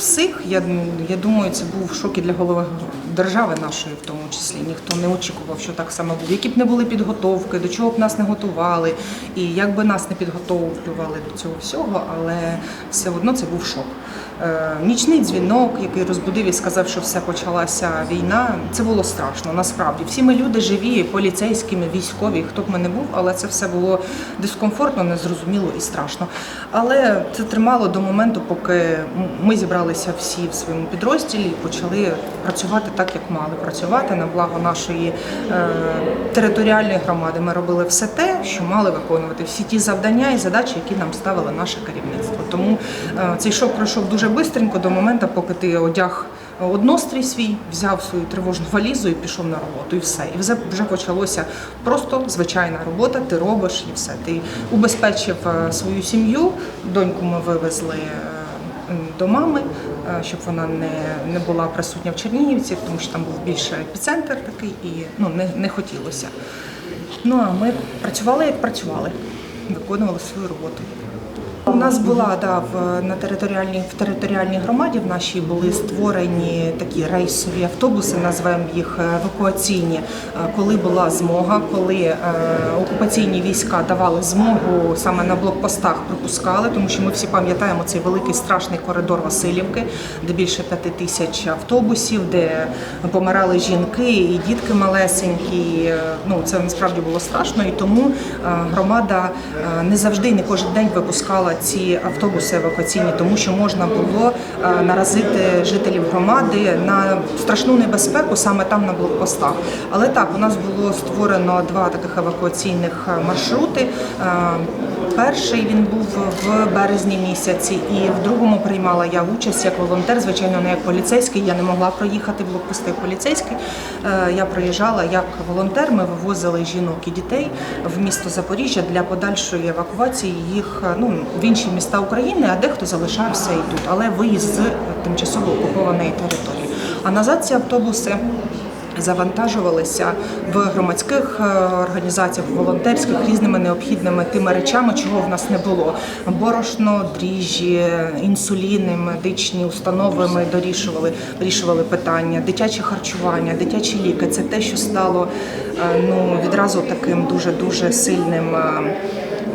всіх. Я, я думаю, це був шок і для голови держави нашої, в тому числі. Ніхто не очікував, що так само буде. Які б не були підготовки, до чого б нас не готували, і як би нас не підготовлювали до цього всього, але все одно це був шок. Е, Нічний дзвінок, який розбудив і сказав, що все почалася війна. Це було страшно. Насправді всі ми люди живі, поліцейські, ми військові, хто б ми не був, але це все було дискомфортно, незрозуміло і страшно. Але це тримало до моменту, поки ми зібралися всі в своєму підрозділі і почали працювати так, як мали працювати на благо нашої е, територіальної громади. Ми робили все те, що мали виконувати, всі ті завдання і задачі, які нам ставило наше керівництво. Тому е, цей шок пройшов дуже швидко до моменту, поки ти одяг однострій свій, взяв свою тривожну валізу і пішов на роботу, і все. І вже, вже почалося просто звичайна робота, ти робиш і все. Ти убезпечив е, свою сім'ю, доньку ми вивезли. До мами, щоб вона не, не була присутня в Чернігівці, тому що там був більше епіцентр такий, і ну не, не хотілося. Ну а ми працювали як працювали, виконували свою роботу. У нас була да, в, на територіальній в територіальній громаді в нашій були створені такі рейсові автобуси, назвемо їх е, евакуаційні. Е, Коли була змога, коли е, окупаційні війська давали змогу саме на блокпостах пропускали, тому що ми всі пам'ятаємо цей великий страшний коридор Васильівки, де більше п'яти тисяч автобусів, де помирали жінки і дітки малесенькі. Е, Ну це насправді було страшно, і тому громада не завжди, не кожен день випускала ці автобуси евакуаційні, тому що можна було е, наразити жителів громади на страшну небезпеку саме там на блокпостах. Але так, у нас було створено два таких евакуаційних е, маршрути. Перший він був в березні місяці, і в другому приймала я участь як волонтер, звичайно, не як поліцейський. Я не могла проїхати блокпости поліцейський. Е, Я проїжджала як волонтер. Ми вивозили жінок і дітей в місто Запоріжжя для подальшої евакуації їх е, ну в інші міста України, а дехто залишався і тут, але виїзд з тимчасово окупованої території. А назад ці автобуси завантажувалися в громадських е, організаціях, волонтерських різними необхідними тими речами, чого в нас не було. Борошно, дріжджі, інсуліни, медичні установи. Ми дорішували, вирішували питання, дитяче харчування, дитячі ліки. Це те, що стало е, ну відразу таким дуже дуже сильним. е,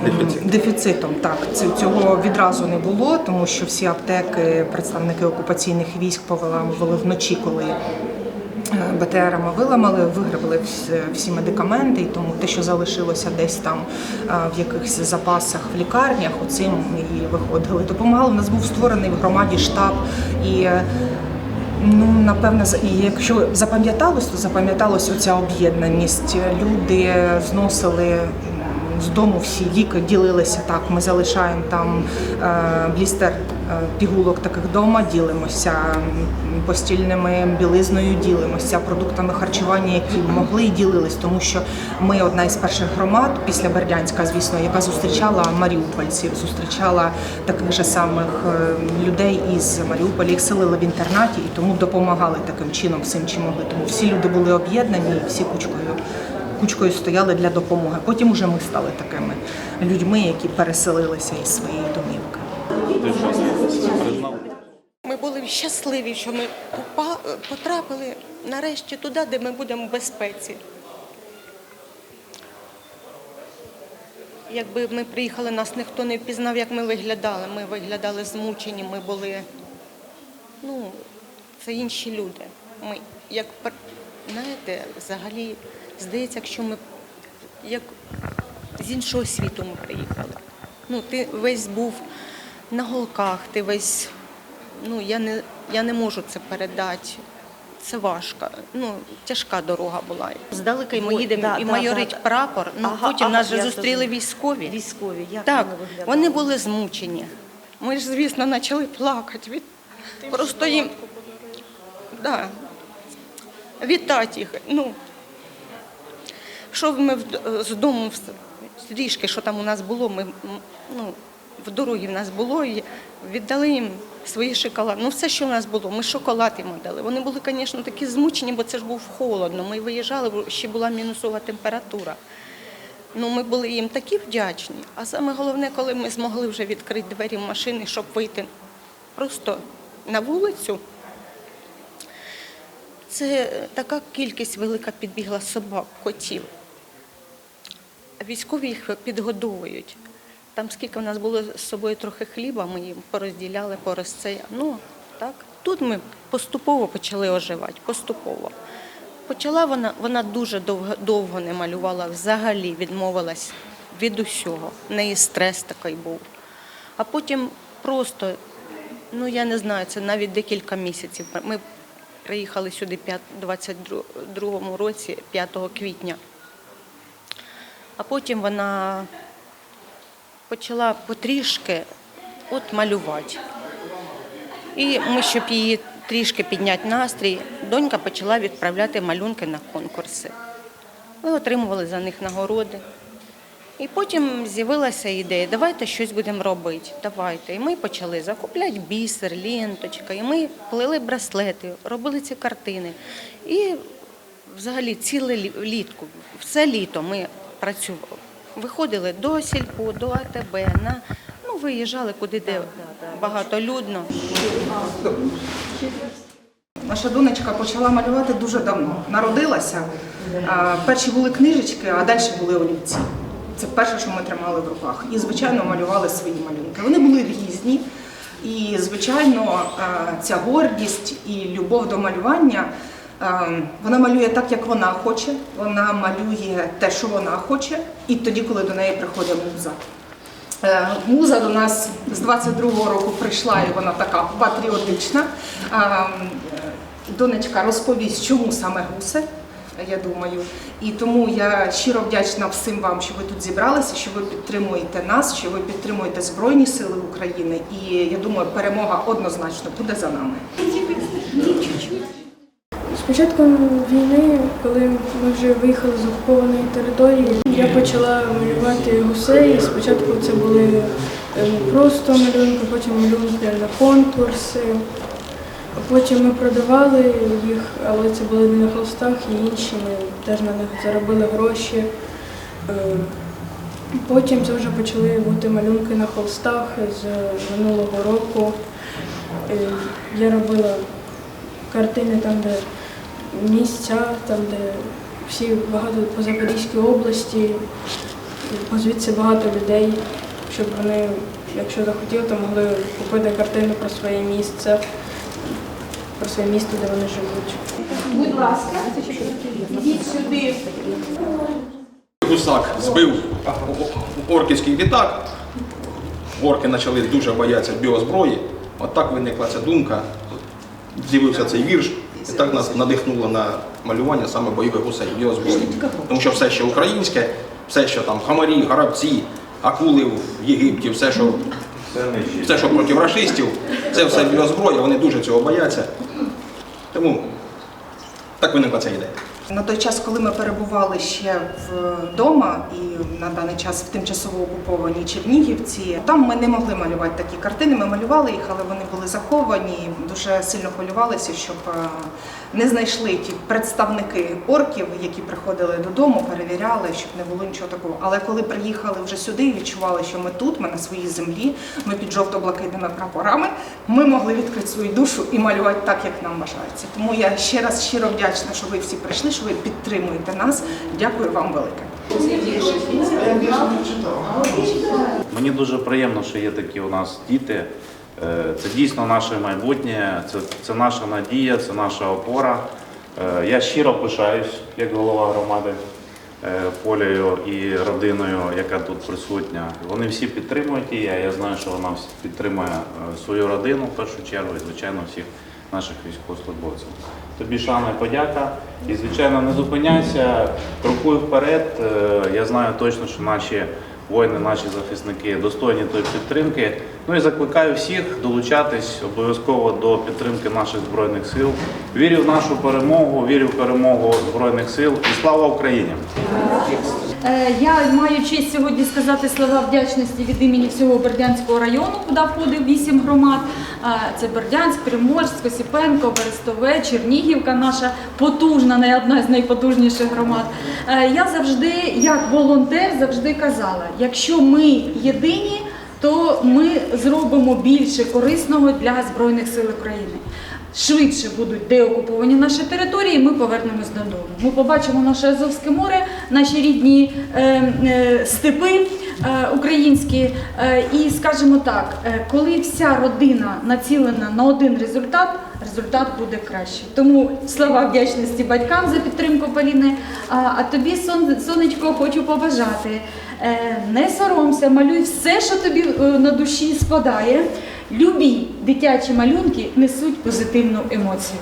Дефіцит. Дефіцитом так цього відразу не було, тому що всі аптеки, представники окупаційних військ повиламували вночі, коли е, БТРами виламали, вигребли всі, медикаменти, і тому те, що залишилося десь там е, в якихось запасах в лікарнях, оцим і виходили. Допомагали. У нас був створений в громаді штаб і. е, Ну, і якщо запам'яталось, то запам'яталось оця об'єднаність. Люди зносили з дому всі ліки, ділилися так. Ми залишаємо там е, блістер е, пігулок таких вдома, ділимося постільними білизною, ділимося продуктами харчування, які могли і ділились, тому що ми одна із перших громад після Бердянська, звісно, яка зустрічала маріупольців, зустрічала таких же самих е, людей із Маріуполя, їх селили в інтернаті і тому допомагали таким чином всім, чим могли. Тому всі люди були об'єднані, і всі кучкою. Кучкою стояли для допомоги. Потім уже ми стали такими людьми, які переселилися із своєї домівки. Ми були щасливі, що ми потрапили нарешті туди, де ми будемо в безпеці. Якби ми приїхали, нас ніхто не впізнав, як ми виглядали. Ми виглядали змучені, ми були, ну, це інші люди. Ми, як, знаєте, взагалі, здається, якщо ми як з іншого світу ми приїхали. Ну, ти весь був на голках, ти весь, ну, я не, я не можу це передати. Це важко. Ну, тяжка дорога була. Здалека ми їдемо да, і да, майорить да, прапор. Ну, Ага, потім ага, нас же зустріли військові. Військові, як Так, вони вони були змучені. Ми ж, звісно, почали плакати. Від... Просто їм да. вітати їх. Ну, що ми з дому в- трішки, що там у нас було, ми ну, в дорогі в нас було, і віддали їм свої шоколади. Ну, все, що у нас було, ми шоколад їм дали. Вони були, звісно, такі змучені, бо це ж був холодно. Ми виїжджали, ще була мінусова температура. Ну, ми були їм такі вдячні. А саме головне, коли ми змогли вже відкрити двері машини, щоб вийти просто на вулицю. Це така кількість велика підбігла собак, котів. Військові їх підгодовують. Там скільки в нас було з собою трохи хліба, ми їм порозділяли по розце. Ну, так. Тут ми поступово почали оживати, поступово. Почала вона, вона дуже довго, довго не малювала, взагалі відмовилась від усього. В неї стрес такий був. А потім просто, ну я не знаю, це навіть декілька місяців. Ми приїхали сюди у 22 році, 5 квітня. А потім вона почала потрішки от малювати. І ми, щоб її трішки підняти настрій, донька почала відправляти малюнки на конкурси. Ми отримували за них нагороди. І потім з'явилася ідея, давайте щось будемо робити, давайте. І ми почали закупляти бісер, ленточка, і ми плели браслети, робили ці картини. І взагалі ціле літку, все літо ми працювали. Виходили до сільпо, до АТБ, на, ну, виїжджали куди де багатолюдно. Наша донечка почала малювати дуже давно. Народилася. Перші були книжечки, а далі були олівці. Це перше, що ми тримали в руках. І, звичайно, малювали свої малюнки. Вони були різні. І, звичайно, ця гордість і любов до малювання. А, Вона малює так, як вона хоче. Вона малює те, що вона хоче, і тоді, коли до неї приходить муза. Е, Муза до нас з 22-го року прийшла, і вона така патріотична. Е, е, Донечка розповість, чому саме гуси, я думаю. І тому я щиро вдячна всім вам, що ви тут зібралися, що ви підтримуєте нас, що ви підтримуєте Збройні Сили України. І я думаю, перемога однозначно буде за нами. Початком війни, коли ми вже виїхали з окупованої території, я почала малювати гусей. Спочатку це були е, просто малюнки, потім малюнки на конкурси. Потім ми продавали їх, але це були не на холстах і інші. Ми теж на них заробили гроші. Е, Потім це вже почали бути малюнки на холстах з минулого року. Е, Я робила картини там, де місця, там, де всі багато по Запорізькій області, звідси багато людей, щоб вони, якщо захотіли, то могли купити картину про своє місце, про своє місто, де вони живуть. Будь ласка, ідіть сюди. Гусак збив орківський літак. Орки почали дуже боятися біозброї. От так виникла ця думка. З'явився цей вірш, і так нас надихнуло на малювання саме бойових гусей біозброї. Тому що все ще українське, все, що там хамарі, гарабці, акули в Єгипті, все, що, все, що проти рашистів, це все біозброя, вони дуже цього бояться. Тому так виникла ця ідея. На той час, коли ми перебували ще вдома і на даний час в тимчасово окупованій Чернігівці, там ми не могли малювати такі картини. Ми малювали їх, але вони були заховані. Дуже сильно хвилювалися, щоб е, не знайшли ті представники орків, які приходили додому, перевіряли, щоб не було нічого такого. Але коли приїхали вже сюди і відчували, що ми тут, ми на своїй землі, ми під жовто-блакитними прапорами, ми могли відкрити свою душу і малювати так, як нам бажається. Тому я ще раз щиро вдячна, що ви всі прийшли, що ви підтримуєте нас. Дякую вам велике. Мені дуже приємно, що є такі у нас діти. Е, Це дійсно наше майбутнє, це, це наша надія, це наша опора. Е, Я щиро пишаюсь як голова громади е, Полею і родиною, яка тут присутня. Вони всі підтримують її, я знаю, що вона підтримує свою родину в першу чергу і, звичайно, всіх наших військовослужбовців. Тобі шана подяка. І, звичайно, не зупиняйся, крокуй вперед. Е, Я знаю точно, що наші воїни, наші захисники достойні тої підтримки. Ну і закликаю всіх долучатись обов'язково до підтримки наших збройних сил. Вірю в нашу перемогу, вірю в перемогу збройних сил і слава Україні! Е, Я маю честь сьогодні сказати слова вдячності від імені всього Бердянського району, куди входить вісім громад. Е, Це Бердянськ, Приморськ, Осіпенко, Берестове, Чернігівка, наша потужна, не одна з найпотужніших громад. Е, Я завжди, як волонтер, завжди казала, якщо ми єдині, то ми зробимо більше корисного для Збройних сил України. Швидше будуть деокуповані наші території, ми повернемось додому. Ми побачимо наше Азовське море, наші рідні е, е, степи е, українські. Е, і скажімо так, е, коли вся родина націлена на один результат, результат буде кращий. Тому слова вдячності батькам за підтримку Поліни. А, тобі, сон, сонечко, хочу побажати. Не соромся, малюй все, що тобі на душі спадає. Любі дитячі малюнки несуть позитивну емоцію.